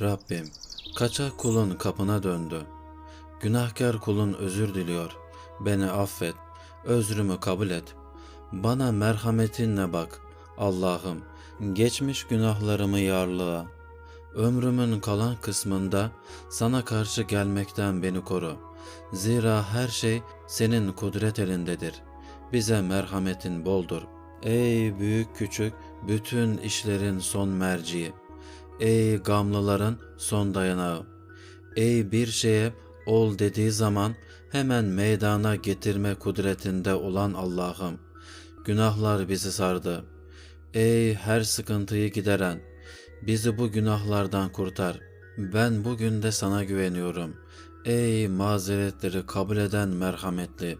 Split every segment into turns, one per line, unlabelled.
Rabbim, kaçak kulun kapına döndü. Günahkar kulun özür diliyor. Beni affet, özrümü kabul et. Bana merhametinle bak. Allah'ım, geçmiş günahlarımı yarlığa. Ömrümün kalan kısmında sana karşı gelmekten beni koru. Zira her şey senin kudret elindedir. Bize merhametin boldur. Ey büyük küçük bütün işlerin son merciği. Ey gamlıların son dayanağı. Ey bir şeye ol dediği zaman hemen meydana getirme kudretinde olan Allah'ım. Günahlar bizi sardı. Ey her sıkıntıyı gideren, bizi bu günahlardan kurtar. Ben bugün de sana güveniyorum. Ey mazeretleri kabul eden merhametli,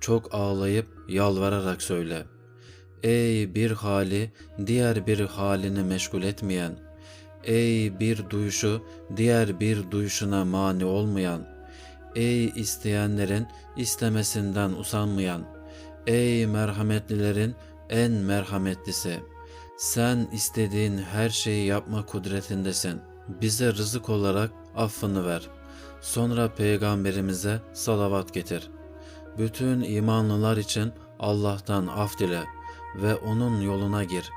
çok ağlayıp yalvararak söyle. Ey bir hali diğer bir halini meşgul etmeyen, ey bir duyuşu diğer bir duyuşuna mani olmayan, ey isteyenlerin istemesinden usanmayan, ey merhametlilerin en merhametlisi. Sen istediğin her şeyi yapma kudretindesin. Bize rızık olarak affını ver. Sonra peygamberimize salavat getir. Bütün imanlılar için Allah'tan af dile ve onun yoluna gir.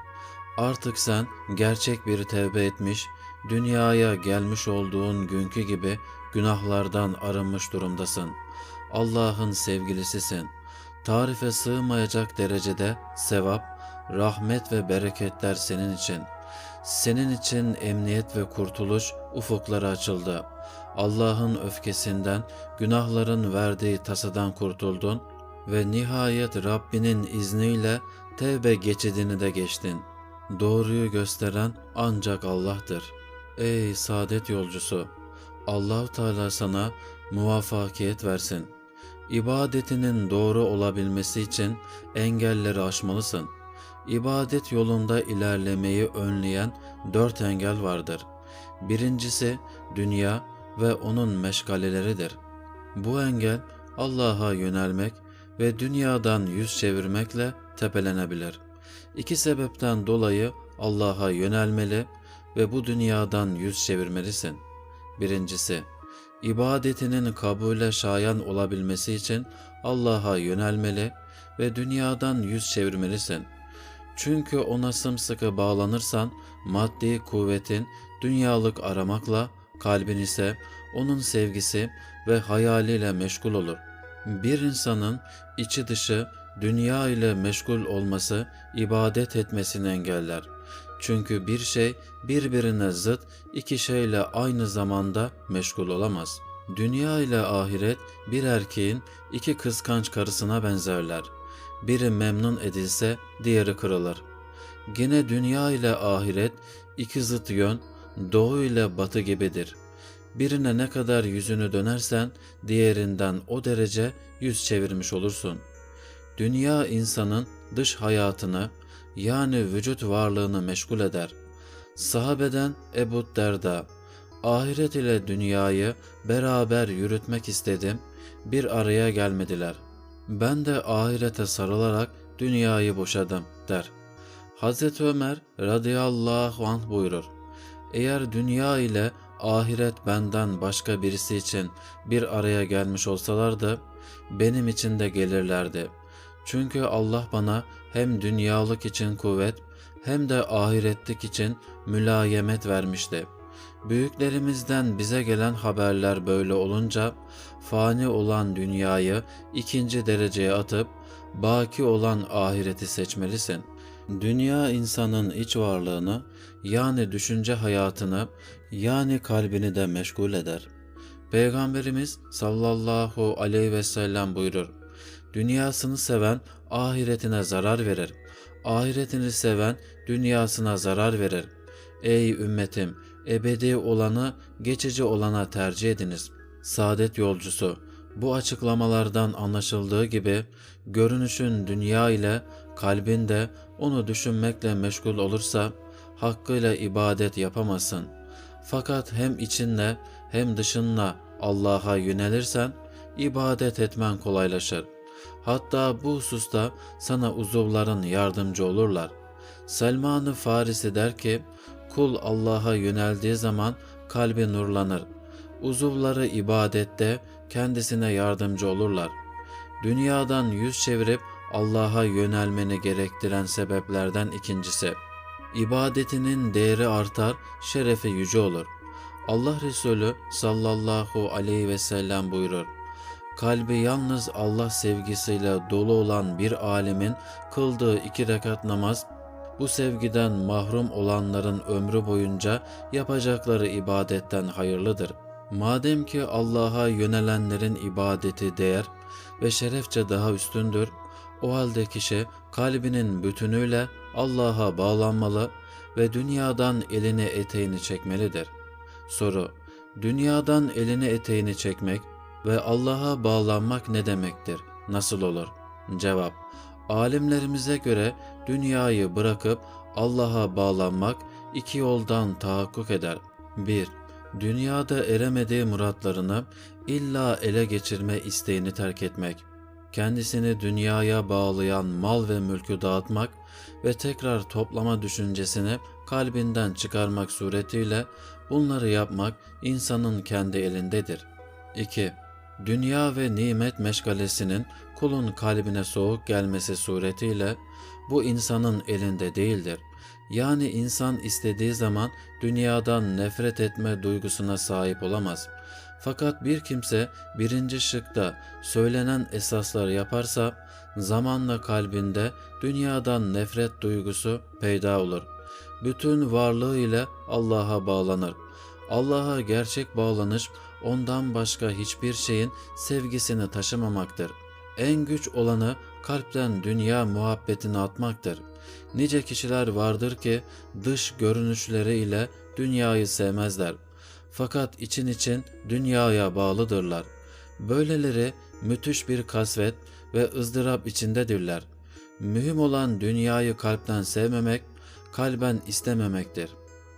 Artık sen gerçek bir tevbe etmiş, dünyaya gelmiş olduğun günkü gibi günahlardan arınmış durumdasın. Allah'ın sevgilisisin. Tarife sığmayacak derecede sevap, rahmet ve bereketler senin için. Senin için emniyet ve kurtuluş ufukları açıldı. Allah'ın öfkesinden, günahların verdiği tasadan kurtuldun ve nihayet Rabbinin izniyle tevbe geçidini de geçtin. Doğruyu gösteren ancak Allah'tır. Ey saadet yolcusu! Allahu Teala sana muvaffakiyet versin. İbadetinin doğru olabilmesi için engelleri aşmalısın. İbadet yolunda ilerlemeyi önleyen dört engel vardır. Birincisi dünya ve onun meşgaleleridir. Bu engel Allah'a yönelmek ve dünyadan yüz çevirmekle tepelenebilir. İki sebepten dolayı Allah'a yönelmeli ve bu dünyadan yüz çevirmelisin. Birincisi, ibadetinin kabule şayan olabilmesi için Allah'a yönelmeli ve dünyadan yüz çevirmelisin. Çünkü ona sımsıkı bağlanırsan maddi kuvvetin dünyalık aramakla kalbin ise onun sevgisi ve hayaliyle meşgul olur. Bir insanın içi dışı dünya ile meşgul olması ibadet etmesini engeller. Çünkü bir şey birbirine zıt iki şeyle aynı zamanda meşgul olamaz. Dünya ile ahiret bir erkeğin iki kıskanç karısına benzerler. Biri memnun edilse diğeri kırılır. Gene dünya ile ahiret iki zıt yön, doğu ile batı gibidir. Birine ne kadar yüzünü dönersen diğerinden o derece yüz çevirmiş olursun. Dünya insanın dış hayatını yani vücut varlığını meşgul eder. Sahabeden Ebu Derda, ahiret ile dünyayı beraber yürütmek istedim, bir araya gelmediler. Ben de ahirete sarılarak dünyayı boşadım der. Hazreti Ömer radıyallahu anh buyurur. Eğer dünya ile ahiret benden başka birisi için bir araya gelmiş olsalardı, benim için de gelirlerdi. Çünkü Allah bana hem dünyalık için kuvvet hem de ahiretlik için mülayemet vermişti. Büyüklerimizden bize gelen haberler böyle olunca fani olan dünyayı ikinci dereceye atıp baki olan ahireti seçmelisin. Dünya insanın iç varlığını yani düşünce hayatını yani kalbini de meşgul eder. Peygamberimiz sallallahu aleyhi ve sellem buyurur. Dünyasını seven ahiretine zarar verir. Ahiretini seven dünyasına zarar verir. Ey ümmetim, ebedi olanı geçici olana tercih ediniz. Saadet yolcusu, bu açıklamalardan anlaşıldığı gibi görünüşün dünya ile kalbin onu düşünmekle meşgul olursa hakkıyla ibadet yapamazsın. Fakat hem içinle hem dışınla Allah'a yönelirsen ibadet etmen kolaylaşır. Hatta bu hususta sana uzuvların yardımcı olurlar. Selman-ı Farisi der ki, kul Allah'a yöneldiği zaman kalbi nurlanır. Uzuvları ibadette kendisine yardımcı olurlar. Dünyadan yüz çevirip Allah'a yönelmeni gerektiren sebeplerden ikincisi. İbadetinin değeri artar, şerefi yüce olur. Allah Resulü sallallahu aleyhi ve sellem buyurur. Kalbi yalnız Allah sevgisiyle dolu olan bir alimin kıldığı iki rekat namaz, bu sevgiden mahrum olanların ömrü boyunca yapacakları ibadetten hayırlıdır. Madem ki Allah'a yönelenlerin ibadeti değer ve şerefçe daha üstündür, o halde kişi kalbinin bütünüyle Allah'a bağlanmalı ve dünyadan elini eteğini çekmelidir. Soru: Dünyadan elini eteğini çekmek ve Allah'a bağlanmak ne demektir? Nasıl olur? Cevap: Alimlerimize göre dünyayı bırakıp Allah'a bağlanmak iki yoldan tahakkuk eder. 1. Dünyada eremediği muratlarını illa ele geçirme isteğini terk etmek. Kendisini dünyaya bağlayan mal ve mülkü dağıtmak ve tekrar toplama düşüncesini kalbinden çıkarmak suretiyle bunları yapmak insanın kendi elindedir. 2. Dünya ve nimet meşgalesinin kulun kalbine soğuk gelmesi suretiyle bu insanın elinde değildir. Yani insan istediği zaman dünyadan nefret etme duygusuna sahip olamaz. Fakat bir kimse birinci şıkta söylenen esasları yaparsa zamanla kalbinde dünyadan nefret duygusu peyda olur. Bütün varlığıyla Allah'a bağlanır. Allah'a gerçek bağlanış ondan başka hiçbir şeyin sevgisini taşımamaktır. En güç olanı kalpten dünya muhabbetini atmaktır. Nice kişiler vardır ki dış görünüşleriyle dünyayı sevmezler. Fakat için için dünyaya bağlıdırlar. Böyleleri müthiş bir kasvet ve ızdırap içindedirler. Mühim olan dünyayı kalpten sevmemek, kalben istememektir.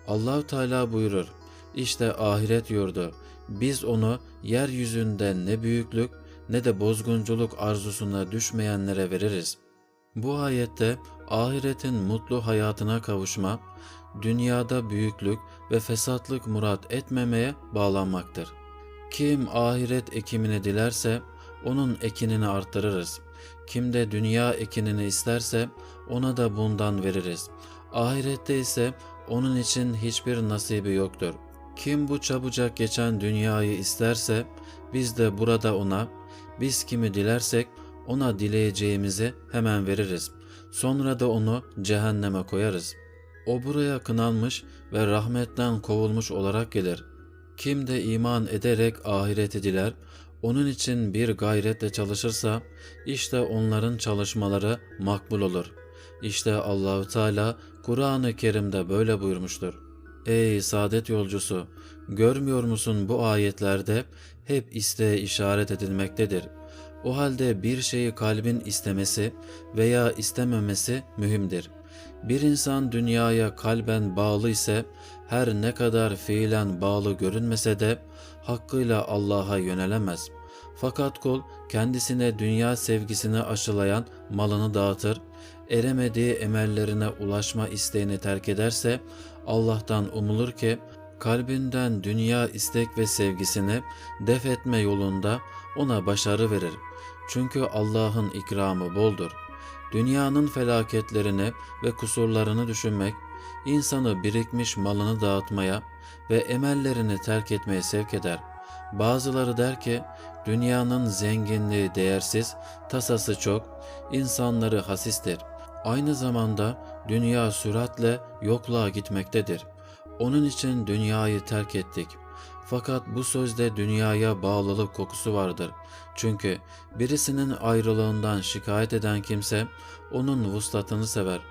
Allahu Teala buyurur: İşte ahiret yurdu. Biz onu yeryüzünde ne büyüklük ne de bozgunculuk arzusuna düşmeyenlere veririz. Bu ayette ahiretin mutlu hayatına kavuşma, dünyada büyüklük ve fesatlık murat etmemeye bağlanmaktır. Kim ahiret ekimini dilerse onun ekinini arttırırız. Kim de dünya ekinini isterse ona da bundan veririz. Ahirette ise onun için hiçbir nasibi yoktur. Kim bu çabucak geçen dünyayı isterse biz de burada ona, biz kimi dilersek ona dileyeceğimizi hemen veririz. Sonra da onu cehenneme koyarız. O buraya kınanmış ve rahmetten kovulmuş olarak gelir. Kim de iman ederek ahireti diler, onun için bir gayretle çalışırsa işte onların çalışmaları makbul olur. İşte Allahü Teala Kur'an-ı Kerim'de böyle buyurmuştur. Ey saadet yolcusu, görmüyor musun bu ayetlerde hep isteğe işaret edilmektedir. O halde bir şeyi kalbin istemesi veya istememesi mühimdir. Bir insan dünyaya kalben bağlı ise her ne kadar fiilen bağlı görünmese de hakkıyla Allah'a yönelemez. Fakat kul kendisine dünya sevgisini aşılayan malını dağıtır, eremediği emellerine ulaşma isteğini terk ederse Allah'tan umulur ki kalbinden dünya istek ve sevgisini def etme yolunda ona başarı verir. Çünkü Allah'ın ikramı boldur. Dünyanın felaketlerini ve kusurlarını düşünmek, insanı birikmiş malını dağıtmaya ve emellerini terk etmeye sevk eder. Bazıları der ki, dünyanın zenginliği değersiz, tasası çok, insanları hasistir. Aynı zamanda dünya süratle yokluğa gitmektedir. Onun için dünyayı terk ettik. Fakat bu sözde dünyaya bağlılık kokusu vardır. Çünkü birisinin ayrılığından şikayet eden kimse onun vuslatını sever.